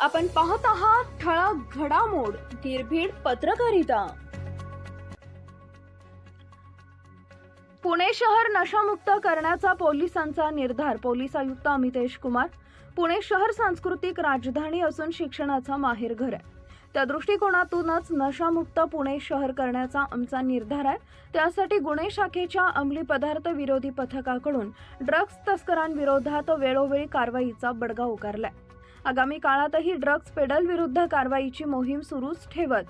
आपण पाहत आहात ठळक घडामोड निर्भीड पत्रकारिता. पुणे शहर नशामुक्त करण्याचा पोलिसांचा निर्धार पोलीस आयुक्त अमितेश कुमार. पुणे शहर सांस्कृतिक राजधानी असून शिक्षणाचा माहेरघर आहे. त्या दृष्टिकोनातूनच नशामुक्त पुणे शहर करण्याचा आमचा निर्धार आहे. त्यासाठी गुन्हे शाखेच्या अंमली पदार्थ विरोधी पथकाकडून ड्रग्ज तस्करांविरोधात वेळोवेळी कारवाईचा बडगा उकारलाय आगामी काळातही ड्रग्ज पेडल विरुद्ध कारवाईची मोहीम सुरूच ठेवत.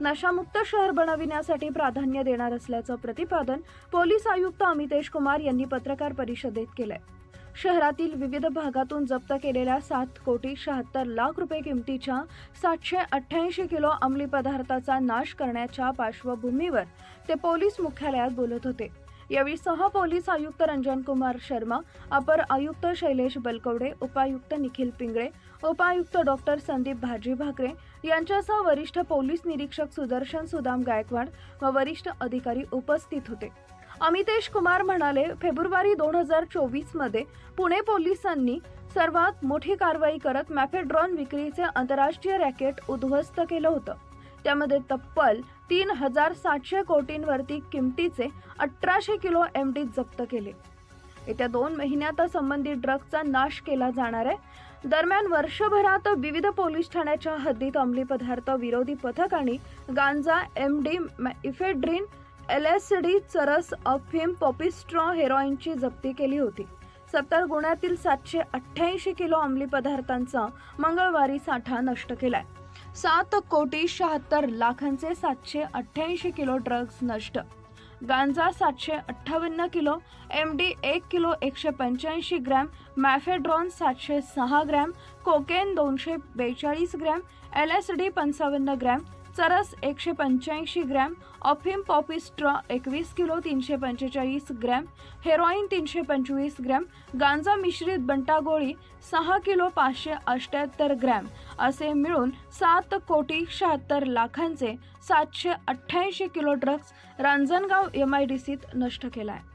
नशामुक्त शहर बनविण्यासाठी प्राधान्य देणार असल्याचं प्रतिपादन पोलीस आयुक्त अमितेश कुमार यांनी पत्रकार परिषदेत केलंय. शहरातील विविध भागातून जप्त केलेल्या सात कोटी शहात्तर लाख रुपये किमतीच्या सातशे अठ्ठ्याऐंशी किलो अंमली पदार्थाचा नाश करण्याच्या पार्श्वभूमीवर ते पोलीस मुख्यालयात बोलत होते. यावेळी सह पोलीस आयुक्त रंजन कुमार शर्मा अपर आयुक्त शैलेश बलकवडे उपायुक्त निखिल पिंगळे उपायुक्त डॉक्टर संदीप भाजी भाकरे यांच्यासह वरिष्ठ पोलीस निरीक्षक सुदर्शन सुदाम गायकवाड व वरिष्ठ अधिकारी उपस्थित होते. अमितेश कुमार म्हणाले फेब्रुवारी दोन हजार चोवीसमध्ये पुणे पोलिसांनी सर्वात मोठी कारवाई करत मॅफेड्रॉन विक्रीचे आंतरराष्ट्रीय रॅकेट उद्ध्वस्त केलं होतं. त्यामध्ये तब्बल तीन हजार सातशे कोटींवरती किमतीचे अठराशे किलो एम डी जप्त केले. येत्या दोन महिन्यात संबंधित ड्रग्जचा नाश केला जाणार आहे. दरम्यान वर्षभरात विविध पोलीस ठाण्याच्या हद्दीत अंमली पदार्थ विरोधी पथकांनी गांजा M D ephedrine L S D चरस अफिम पॉपिस्ट्रॉ हेरोईनची जप्ती केली होती. सत्तर गुन्ह्यातील सातशे अठ्ठ्याऐंशी किलो अंमली पदार्थांचा मंगळवारी साठा नष्ट केलाय. सात कोटी शहात्तर लाखांचे सातशे अठ्ठ्याऐंशी किलो ड्रग्ज नष्ट. गांजा सातशे अठ्ठावन्न किलो एम डी एक किलो एकशे पंच्याऐंशी ग्रॅम मॅफेड्रॉन सातशे सहा ग्रॅम कोकेन दोनशे बेचाळीस ग्रॅम एल एस डी पंचावन्न ग्रॅम चरस एकशे पंच्याऐंशी ग्रॅम अफीम पॉपिस्ट्रॉ एकवीस किलो तीनशे पंचेचाळीस ग्रॅम हेरोईन तीनशे पंचवीस ग्रॅम गांजा मिश्रित बंटागोळी सहा किलो पाचशे अष्ट्याहत्तर ग्रॅम असे मिळून सात कोटी शहात्तर लाखांचे सातशे अठ्ठ्याऐंशी kilo drugs Ranjangaon M I D सीत नष्ट केला आहे